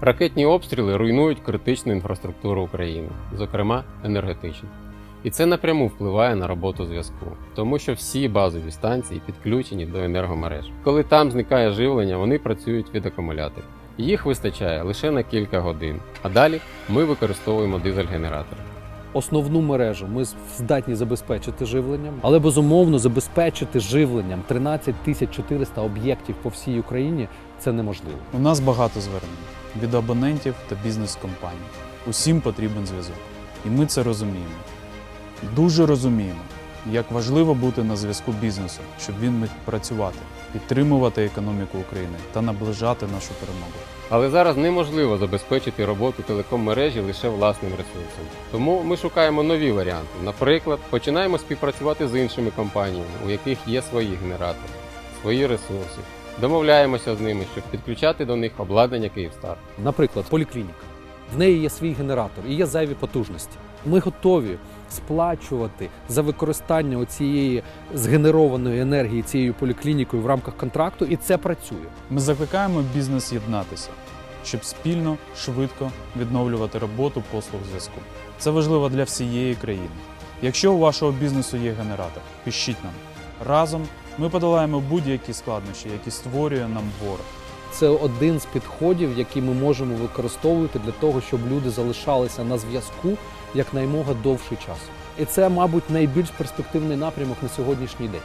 Ракетні обстріли руйнують критичну інфраструктуру України, зокрема енергетичну. І це напряму впливає на роботу зв'язку, тому що всі базові станції підключені до енергомереж. Коли там зникає живлення, вони працюють від акумуляторів. Їх вистачає лише на кілька годин, а далі ми використовуємо дизель-генератори. Основну мережу ми здатні забезпечити живленням, але безумовно забезпечити живленням 13 тисяч 400 об'єктів по всій Україні це неможливо. У нас багато звернень від абонентів та бізнес-компаній. Усім потрібен зв'язок. І ми це розуміємо. Дуже розуміємо, як важливо бути на зв'язку бізнесу, щоб він міг працювати, підтримувати економіку України та наближати нашу перемогу. Але зараз неможливо забезпечити роботу телеком-мережі лише власним ресурсом. Тому ми шукаємо нові варіанти. Наприклад, починаємо співпрацювати з іншими компаніями, у яких є свої генератори, свої ресурси. Домовляємося з ними, щоб підключати до них обладнання Київстар. Наприклад, поліклініка. В неї є свій генератор і є зайві потужності. Ми готові сплачувати за використання цієї згенерованої енергії цією поліклінікою в рамках контракту, і це працює. Ми закликаємо бізнес єднатися, щоб спільно, швидко відновлювати роботу послуг зв'язку. Це важливо для всієї країни. Якщо у вашого бізнесу є генератор, пишіть нам. Разом ми подолаємо будь-які складнощі, які створює нам ворог. Це один з підходів, які ми можемо використовувати для того, щоб люди залишалися на зв'язку якнаймога довший час. І це, мабуть, найбільш перспективний напрямок на сьогоднішній день.